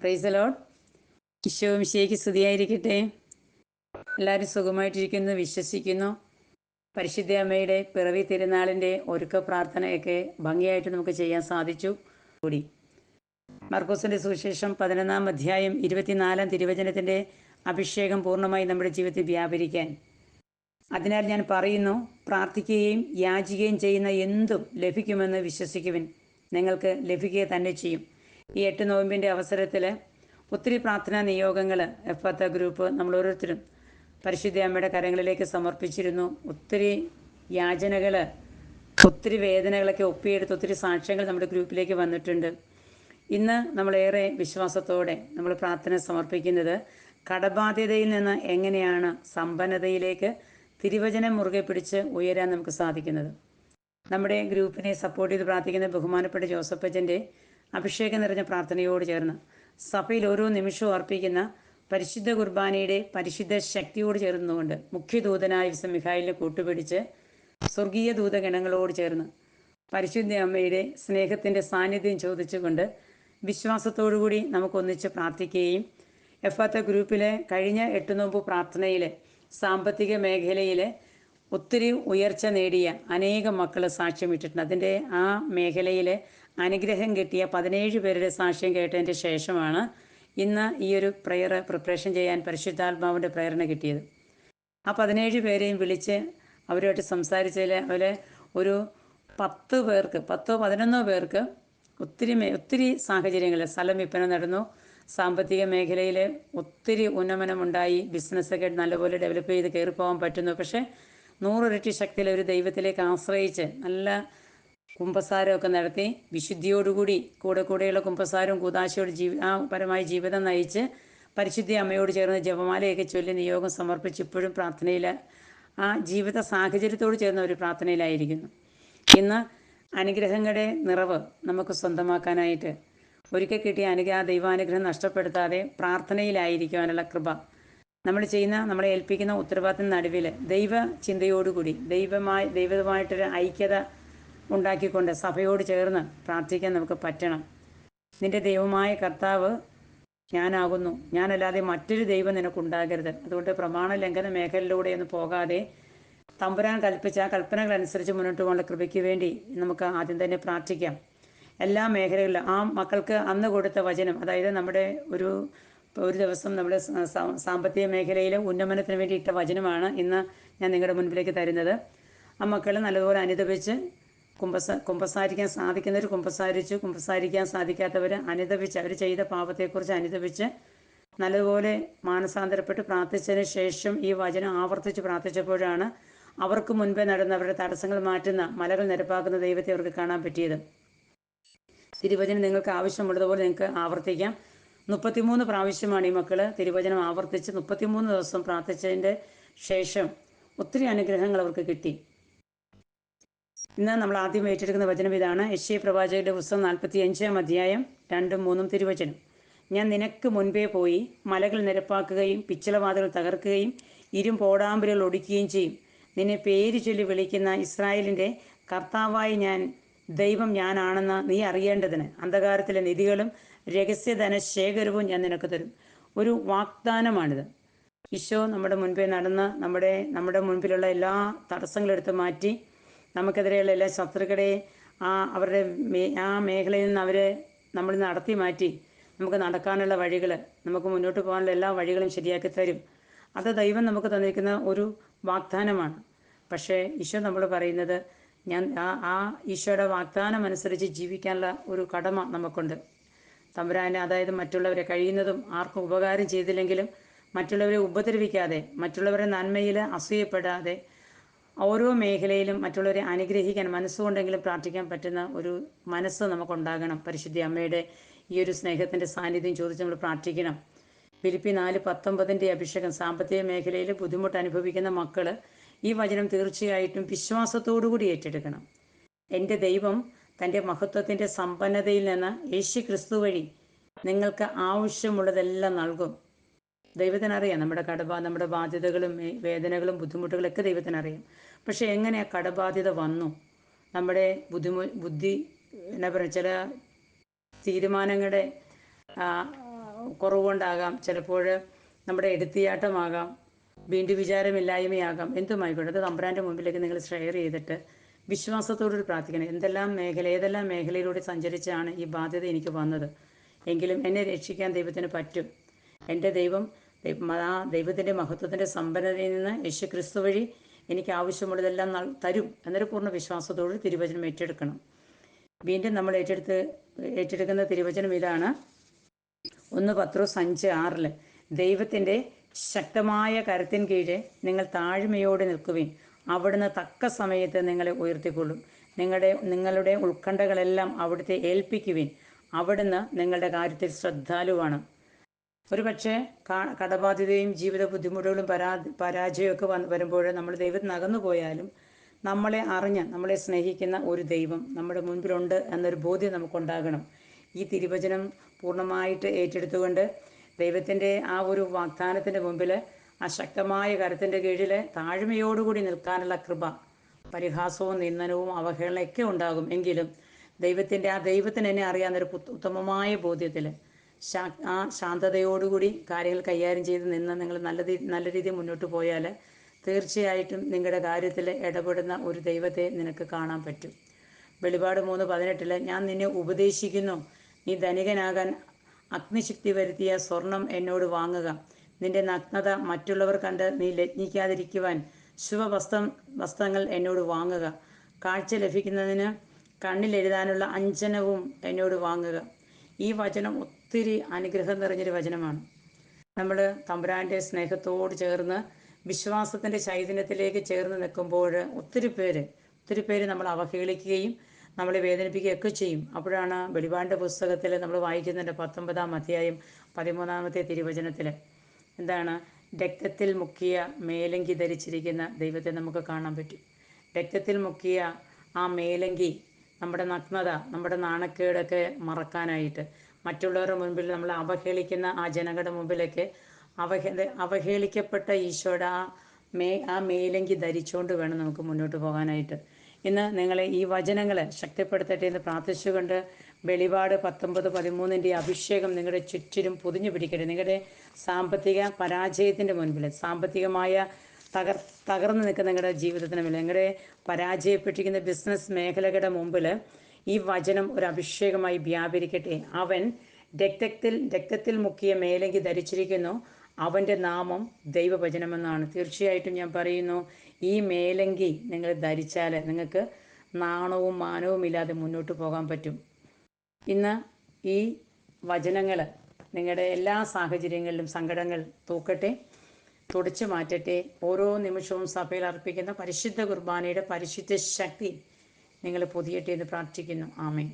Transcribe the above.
Price load Isho മിശിയേക്ക് സ്തുതിയായിരിക്കട്ടെ. എല്ലാവരും സുഖമായിട്ടിരിക്കുന്നു വിശ്വസിക്കുന്നു. പരിശുദ്ധ അമ്മയുടെ പിറവി തിരുനാളിന്റെ ഒരുക്ക പ്രാർത്ഥനയൊക്കെ ഭംഗിയായിട്ട് നമുക്ക് ചെയ്യാൻ സാധിച്ചു. കൂടി. മർക്കോസിന്റെ സുവിശേഷം പതിനൊന്നാം അധ്യായം ഇരുപത്തിനാലാം തിരുവചനത്തിന്റെ അഭിഷേകം പൂർണമായി നമ്മുടെ ജീവിതത്തിൽ വ്യാപരിക്കാൻ. അതിനാൽ ഞാൻ പറയുന്നു പ്രാർത്ഥിക്കുകയും യാചിക്കുകയും ചെയ്യുന്ന എന്തും ലഭിക്കുമെന്ന് വിശ്വസിക്കുവിൻ. നിങ്ങൾക്ക് ലഭിക്കുക തന്നെ ചെയ്യും. ഈ എട്ട് നോയമ്പിന്റെ അവസരത്തിൽ ഒത്തിരി പ്രാർത്ഥനാ നിയോഗങ്ങൾ എഫത്ത ഗ്രൂപ്പ് നമ്മൾ ഓരോരുത്തരും പരിശുദ്ധ അമ്മയുടെ കരങ്ങളിലേക്ക് സമർപ്പിച്ചിരുന്നു. ഒത്തിരി യാചനകൾ ഒത്തിരി വേദനകളൊക്കെ ഒപ്പിയെടുത്ത് ഒത്തിരി സാക്ഷ്യങ്ങൾ നമ്മുടെ ഗ്രൂപ്പിലേക്ക് വന്നിട്ടുണ്ട്. ഇന്ന് നമ്മളേറെ വിശ്വാസത്തോടെ നമ്മൾ പ്രാർത്ഥന സമർപ്പിക്കുന്നത് കടബാധ്യതയിൽ നിന്ന് എങ്ങനെയാണ് സമ്പന്നതയിലേക്ക് തിരുവചനം മുറുകെ പിടിച്ച് ഉയരാൻ നമുക്ക് സാധിക്കുന്നത്. നമ്മുടെ ഗ്രൂപ്പിനെ സപ്പോർട്ട് ചെയ്ത് പ്രാർത്ഥിക്കുന്ന ബഹുമാനപ്പെട്ട ജോസഫ് ജോസഫച്ചന്റെ അഭിഷേകം നിറഞ്ഞ പ്രാർത്ഥനയോട് ചേർന്ന് സഭയിൽ ഓരോ നിമിഷവും അർപ്പിക്കുന്ന പരിശുദ്ധ കുർബാനയുടെ പരിശുദ്ധ ശക്തിയോട് ചേർന്നുകൊണ്ട് മുഖ്യദൂതനായ വിശ മിഖായിലിനെ കൂട്ടുപിടിച്ച് സ്വർഗീയ ദൂതഗണങ്ങളോട് ചേർന്ന് പരിശുദ്ധ അമ്മയുടെ സ്നേഹത്തിന്റെ സാന്നിധ്യം ചോദിച്ചുകൊണ്ട് വിശ്വാസത്തോടുകൂടി നമുക്കൊന്നിച്ച് പ്രാർത്ഥിക്കുകയും എഫാത്ത ഗ്രൂപ്പിലെ കഴിഞ്ഞ എട്ട് നോമ്പ് പ്രാർത്ഥനയിലെ സാമ്പത്തിക മേഖലയിലെ ഒത്തിരി ഉയർച്ച നേടിയ അനേകം മക്കൾ സാക്ഷ്യമിട്ടിട്ടുണ്ട് അതിന്റെ ആ മേഖലയിൽ അനുഗ്രഹം കിട്ടിയ പതിനേഴ് പേരുടെ സാക്ഷ്യം കേട്ടതിന്റെ ശേഷമാണ് ഇന്ന് ഈ ഒരു പ്രയർ പ്രിപ്പറേഷൻ ചെയ്യാൻ പരിശുദ്ധാത്മാവിന്റെ പ്രേരണ കിട്ടിയത്. ആ പതിനേഴ് പേരെയും വിളിച്ച് അവരുമായിട്ട് സംസാരിച്ചതിൽ അവരെ ഒരു പത്ത് പേർക്ക് പത്തോ പതിനൊന്നോ പേർക്ക് ഒത്തിരി ഒത്തിരി സാഹചര്യങ്ങൾ സ്ഥലം വിൽപ്പന നടന്നു. സാമ്പത്തിക മേഖലയിൽ ഒത്തിരി ഉന്നമനമുണ്ടായി. ബിസിനസ്സൊക്കെ നല്ലപോലെ ഡെവലപ്പ് ചെയ്ത് കയറി പോകാൻ പറ്റുന്നു. പക്ഷേ നൂറിരട്ടി ശക്തിയിൽ ഒരു ദൈവത്തിലേക്ക് ആശ്രയിച്ച് നല്ല കുംഭസാരമൊക്കെ നടത്തി വിശുദ്ധിയോടുകൂടി കൂടെ കൂടെയുള്ള കുംഭസാരവും കൂതാശയോട് ജീവി ആ പരമായ ജീവിതം നയിച്ച് പരിശുദ്ധി അമ്മയോട് ചേർന്ന് ജപമാലയൊക്കെ ചൊല്ലി നിയോഗം സമർപ്പിച്ച് ഇപ്പോഴും പ്രാർത്ഥനയിൽ ആ ജീവിത സാഹചര്യത്തോട് ചേർന്ന ഒരു പ്രാർത്ഥനയിലായിരിക്കുന്നു. ഇന്ന് അനുഗ്രഹങ്ങളുടെ നിറവ് നമുക്ക് സ്വന്തമാക്കാനായിട്ട് ഒരിക്കൽ കിട്ടിയ അനുഗ്രഹ ദൈവാനുഗ്രഹം നഷ്ടപ്പെടുത്താതെ പ്രാർത്ഥനയിലായിരിക്കുവാനുള്ള കൃപ നമ്മൾ ചെയ്യുന്ന നമ്മളെ ഏൽപ്പിക്കുന്ന ഉത്തരവാദിത്തത്തിന് നടുവിൽ ദൈവ ചിന്തയോടുകൂടി ദൈവമായി ദൈവമായിട്ടൊരു ഐക്യത ഉണ്ടാക്കിക്കൊണ്ട് സഭയോട് ചേർന്ന് പ്രാർത്ഥിക്കാൻ നമുക്ക് പറ്റണം. നിന്റെ ദൈവമായ കർത്താവ് ഞാനാകുന്നു. ഞാനല്ലാതെ മറ്റൊരു ദൈവം നിനക്കുണ്ടാകരുത്. അതുകൊണ്ട് പ്രമാണ ലംഘന മേഖലയിലൂടെ ഒന്നും പോകാതെ തമ്പുരാൻ കൽപ്പിച്ച കൽപ്പനകൾ അനുസരിച്ച് മുന്നോട്ട് പോകാനുള്ള കൃപയ്ക്ക് വേണ്ടി നമുക്ക് ആദ്യം തന്നെ പ്രാർത്ഥിക്കാം. എല്ലാ മേഖലകളിലും ആ മക്കൾക്ക് അന്ന് കൊടുത്ത വചനം അതായത് നമ്മുടെ ഒരു ഒരു ദിവസം നമ്മുടെ സാമ്പത്തിക മേഖലയിലെ ഉന്നമനത്തിന് വേണ്ടി ഇട്ട വചനമാണ് ഇന്ന് ഞാൻ നിങ്ങളുടെ മുൻപിലേക്ക് തരുന്നത്. ആ മക്കൾ നല്ലതുപോലെ അനുദപിച്ച് കുമ്പസ കുമ്പസാരിക്കാൻ സാധിക്കുന്നവർ കുമ്പസാരിച്ചു കുമ്പസാരിക്കാൻ സാധിക്കാത്തവർ അനുദപിച്ച് അവർ ചെയ്ത പാപത്തെക്കുറിച്ച് അനുദപിച്ച് നല്ലതുപോലെ മാനസാന്തരപ്പെട്ട് പ്രാർത്ഥിച്ചതിന് ശേഷം ഈ വചനം ആവർത്തിച്ച് പ്രാർത്ഥിച്ചപ്പോഴാണ് അവർക്ക് മുൻപേ നടന്നവരുടെ തടസ്സങ്ങൾ മാറ്റുന്ന മലകൾ നിരപ്പാക്കുന്ന ദൈവത്തെ അവർക്ക് കാണാൻ പറ്റിയത്. തിരുവചനം നിങ്ങൾക്ക് ആവശ്യമുള്ളതുപോലെ നിങ്ങൾക്ക് ആവർത്തിക്കാം. മുപ്പത്തിമൂന്ന് പ്രാവശ്യമാണ് ഈ മക്കൾ തിരുവചനം ആവർത്തിച്ച് മുപ്പത്തിമൂന്ന് ദിവസം പ്രാർത്ഥിച്ചതിന്റെ ശേഷം ഒത്തിരി അനുഗ്രഹങ്ങൾ അവർക്ക് കിട്ടി. ഇന്ന് നമ്മൾ ആദ്യം ഏറ്റെടുക്കുന്ന വചനം ഇതാണ്. യശ്യ പ്രവാചകരുടെ പുസ്തകം നാൽപ്പത്തി അഞ്ചാം അധ്യായം രണ്ടും മൂന്നും തിരുവചനം. ഞാൻ നിനക്ക് മുൻപേ പോയി മലകൾ നിരപ്പാക്കുകയും പിച്ചളവാതുകൾ തകർക്കുകയും ഇരും പോടാമ്പലുകൾ ഒടിക്കുകയും ചെയ്യും. നിന്നെ പേര് ചൊല്ലി വിളിക്കുന്ന ഇസ്രായേലിന്റെ കർത്താവായി ഞാൻ ദൈവം ഞാനാണെന്ന് നീ അറിയേണ്ടതിന് അന്ധകാരത്തിലെ നിധികളും രഹസ്യധന ശേഖരവും ഞാൻ നിനക്ക് തരും. ഒരു വാഗ്ദാനമാണിത്. ഈശോ നമ്മുടെ മുൻപേ നടന്ന് നമ്മുടെ നമ്മുടെ മുൻപിലുള്ള എല്ലാ തടസ്സങ്ങളെടുത്ത് മാറ്റി നമുക്കെതിരെയുള്ള എല്ലാ ശത്രുക്കളെ ആ അവരുടെ ആ മേഖലയിൽ നിന്ന് അവരെ നമ്മൾ നടത്തി മാറ്റി നമുക്ക് നടക്കാനുള്ള വഴികൾ നമുക്ക് മുന്നോട്ട് പോകാനുള്ള എല്ലാ വഴികളും ശരിയാക്കി തരും. അത് ദൈവം നമുക്ക് തന്നിരിക്കുന്ന ഒരു വാഗ്ദാനമാണ്. പക്ഷേ ഈശോ നമ്മൾ പറയുന്നത് ഞാൻ ആ ആ ഈശോയുടെ വാഗ്ദാനം അനുസരിച്ച് ജീവിക്കാനുള്ള ഒരു കടമ നമുക്കുണ്ട്. തമ്പുരാനെ അതായത് മറ്റുള്ളവരെ കഴിയുന്നതും ആർക്കും ഉപകാരം ചെയ്തില്ലെങ്കിലും മറ്റുള്ളവരെ ഉപദ്രവിക്കാതെ മറ്റുള്ളവരെ നന്മയിൽ അസൂയപ്പെടാതെ ഓരോ മേഖലയിലും മറ്റുള്ളവരെ അനുഗ്രഹിക്കാൻ മനസ്സുകൊണ്ടെങ്കിലും പ്രാർത്ഥിക്കാൻ പറ്റുന്ന ഒരു മനസ്സ് നമുക്കുണ്ടാകണം. പരിശുദ്ധി അമ്മയുടെ ഈ ഒരു സ്നേഹത്തിന്റെ സാന്നിധ്യം ചോദിച്ച് നമ്മൾ പ്രാർത്ഥിക്കണം. ഫിലിപ്പി നാല് പത്തൊമ്പതിന്റെ അഭിഷേകം സാമ്പത്തിക മേഖലയിൽ ബുദ്ധിമുട്ട് അനുഭവിക്കുന്ന മക്കൾ ഈ വചനം തീർച്ചയായിട്ടും വിശ്വാസത്തോടുകൂടി ഏറ്റെടുക്കണം. എന്റെ ദൈവം തന്റെ മഹത്വത്തിന്റെ സമ്പന്നതയിൽ നിന്ന് യേശു ക്രിസ്തു വഴി നിങ്ങൾക്ക് ആവശ്യമുള്ളതെല്ലാം നൽകും. ദൈവത്തിനറിയാം. നമ്മുടെ കടബാ നമ്മുടെ ബാധ്യതകളും വേദനകളും ബുദ്ധിമുട്ടുകളൊക്കെ ദൈവത്തിനറിയാം. പക്ഷെ എങ്ങനെയാ കടബാധ്യത വന്നു? നമ്മുടെ ബുദ്ധിമു ബുദ്ധി എന്നാ പറയുക ചില തീരുമാനങ്ങളുടെ കുറവുകൊണ്ടാകാം. ചിലപ്പോൾ നമ്മുടെ എടുത്തിയാട്ടമാകാം. വീണ്ടും വിചാരമില്ലായ്മയാകാം. എന്തുമായിക്കോട്ടെ അത് തമ്പുരാന്റെ മുമ്പിലേക്ക് നിങ്ങൾ ഷെയർ ചെയ്തിട്ട് വിശ്വാസത്തോടുകൂടി പ്രാർത്ഥിക്കണം. എന്തെല്ലാം മേഖല ഏതെല്ലാം മേഖലയിലൂടെ സഞ്ചരിച്ചാണ് ഈ ബാധ്യത എനിക്ക് വന്നത്? എങ്കിലും എന്നെ രക്ഷിക്കാൻ ദൈവത്തിന് പറ്റും. എന്റെ ദൈവം ആ ദൈവത്തിന്റെ മഹത്വത്തിന്റെ സമ്പന്നതയിൽ നിന്ന് യേശു ക്രിസ്തു വഴി എനിക്ക് ആവശ്യമുള്ളതെല്ലാം തരും എന്നൊരു പൂർണ വിശ്വാസത്തോട് തിരുവചനം ഏറ്റെടുക്കണം. വീണ്ടും നമ്മൾ ഏറ്റെടുത്ത് ഏറ്റെടുക്കുന്ന തിരുവചനം ഇതാണ്. ഒന്ന് പത്രോസ് അഞ്ച് ആറിൽ ദൈവത്തിന്റെ ശക്തമായ കരത്തിൻ കീഴെ നിങ്ങൾ താഴ്മയോടെ നിൽക്കുവിൻ. അവിടുന്ന് തക്ക സമയത്ത് നിങ്ങളെ ഉയർത്തിക്കൊള്ളും. നിങ്ങളുടെ നിങ്ങളുടെ ഉത്കണ്ഠകളെല്ലാം അവിടുത്തെ ഏൽപ്പിക്കുവിൻ. അവിടുന്ന് നിങ്ങളുടെ കാര്യത്തിൽ ശ്രദ്ധാലുവാണ്. ഒരു പക്ഷേ കടബാധ്യതയും ജീവിത ബുദ്ധിമുട്ടുകളും പരാ പരാജയമൊക്കെ വന്ന് വരുമ്പോൾ നമ്മൾ ദൈവത്തിന് അകന്നു പോയാലും നമ്മളെ അറിഞ്ഞ് നമ്മളെ സ്നേഹിക്കുന്ന ഒരു ദൈവം നമ്മുടെ മുൻപിലുണ്ട് എന്നൊരു ബോധ്യം നമുക്കുണ്ടാകണം. ഈ തിരുവചനം പൂർണമായിട്ട് ഏറ്റെടുത്തുകൊണ്ട് ദൈവത്തിന്റെ ആ ഒരു വാഗ്ദാനത്തിന്റെ മുമ്പിൽ ആ ശക്തമായ കരത്തിന്റെ കീഴിൽ താഴ്മയോടുകൂടി നിൽക്കാനുള്ള കൃപ പരിഹാസവും നിന്ദനവും അവഹേളനയൊക്കെ ഉണ്ടാകും. എങ്കിലും ദൈവത്തിന്റെ ആ ദൈവത്തിന് എന്നെ അറിയാവുന്നൊരു ഒരു ഉത്തമമായ ബോധ്യത്തിൽ ആ ശാന്തതയോടുകൂടി കാര്യങ്ങൾ കൈകാര്യം ചെയ്ത് നിന്ന് നിങ്ങൾ നല്ല നല്ല രീതിയിൽ മുന്നോട്ട് പോയാൽ തീർച്ചയായിട്ടും നിങ്ങളുടെ കാര്യത്തിൽ ഇടപെടുന്ന ഒരു ദൈവത്തെ നിനക്ക് കാണാൻ പറ്റും. വെളിപാട് മൂന്ന് പതിനെട്ടിൽ ഞാൻ നിന്നെ ഉപദേശിക്കുന്നു. നീ ധനികനാകാൻ അഗ്നിശക്തി വരുത്തിയ സ്വർണം എന്നോട് വാങ്ങുക. നിന്റെ നഗ്നത മറ്റുള്ളവർ കണ്ട് നീ ലജ്ഞിക്കാതിരിക്കുവാൻ ശുഭവസ്ത്രം വസ്ത്രങ്ങൾ എന്നോട് വാങ്ങുക. കാഴ്ച ലഭിക്കുന്നതിന് കണ്ണിലെഴുതാനുള്ള അഞ്ജനവും എന്നോട് വാങ്ങുക. ഈ വചനം ഒത്തിരി അനുഗ്രഹം നിറഞ്ഞൊരു വചനമാണ്. നമ്മൾ തമ്പുരാന്റെ സ്നേഹത്തോട് ചേർന്ന് വിശ്വാസത്തിന്റെ ചൈതന്യത്തിലേക്ക് ചേർന്ന് നിൽക്കുമ്പോൾ ഒത്തിരി പേര് ഒത്തിരി പേര് നമ്മൾ അവഹേളിക്കുകയും നമ്മളെ വേദനിപ്പിക്കുകയൊക്കെ ചെയ്യും. അപ്പോഴാണ് വെളിപാടിന്റെ പുസ്തകത്തിൽ നമ്മൾ വായിക്കുന്നതിന്റെ പത്തൊമ്പതാം അധ്യായം പതിമൂന്നാമത്തെ തിരുവചനത്തിൽ എന്താണ്? രക്തത്തിൽ മുക്കിയ മേലങ്കി ധരിച്ചിരിക്കുന്ന ദൈവത്തെ നമുക്ക് കാണാൻ പറ്റും. രക്തത്തിൽ മുക്കിയ ആ മേലങ്കി നമ്മുടെ നഗ്നത നമ്മുടെ നാണക്കേടൊക്കെ മറക്കാനായിട്ട്. മറ്റുള്ളവരുടെ മുൻപിൽ നമ്മൾ അവഹേളിക്കുന്ന ആ ജനങ്ങളുടെ മുമ്പിലൊക്കെ അവഹേ അവഹേളിക്കപ്പെട്ട ഈശോയുടെ ആ മേ ആ മേലങ്കി ധരിച്ചുകൊണ്ട് വേണം നമുക്ക് മുന്നോട്ട് പോകാനായിട്ട്. ഇന്ന് നിങ്ങളെ ഈ വചനങ്ങളെ ശക്തിപ്പെടുത്തട്ടെ എന്ന് പ്രാർത്ഥിച്ചുകൊണ്ട് വെളിപാട് പത്തൊമ്പത് പതിമൂന്നിന്റെ അഭിഷേകം നിങ്ങളുടെ ചുറ്റിലും പൊതിഞ്ഞു പിടിക്കട്ടെ. നിങ്ങളുടെ സാമ്പത്തിക പരാജയത്തിന്റെ മുൻപിൽ സാമ്പത്തികമായ തകർ തകർന്നു നിൽക്കുന്ന നിങ്ങളുടെ ജീവിതത്തിന് മുന്നിൽ നിങ്ങളുടെ പരാജയപ്പെട്ടിരിക്കുന്ന ബിസിനസ് മേഖലകളുടെ മുമ്പിൽ ഈ വചനം ഒരു അഭിഷേകമായി വ്യാപരിക്കട്ടെ. അവൻ രക്തത്തിൽ രക്തത്തിൽ മുക്കിയ മേലങ്കി ധരിച്ചിരിക്കുന്നു. അവന്റെ നാമം ദൈവവചനമെന്നാണ്. തീർച്ചയായിട്ടും ഞാൻ പറയുന്നു ഈ മേലങ്കി നിങ്ങൾ ധരിച്ചാൽ നിങ്ങൾക്ക് നാണവും മാനവും ഇല്ലാതെ മുന്നോട്ട് പോകാൻ പറ്റും. ഇന്ന് ഈ വചനങ്ങൾ നിങ്ങളുടെ എല്ലാ സാഹചര്യങ്ങളിലും സങ്കടങ്ങൾ തൂക്കട്ടെ. തുടച്ചു മാറ്റട്ടെ. ഓരോ നിമിഷവും സഭയിൽ അർപ്പിക്കുന്ന പരിശുദ്ധ കുർബാനയുടെ പരിശുദ്ധ ശക്തി നിങ്ങൾ പൊതിയട്ടെ എന്ന് പ്രാർത്ഥിക്കുന്നു. ആമേ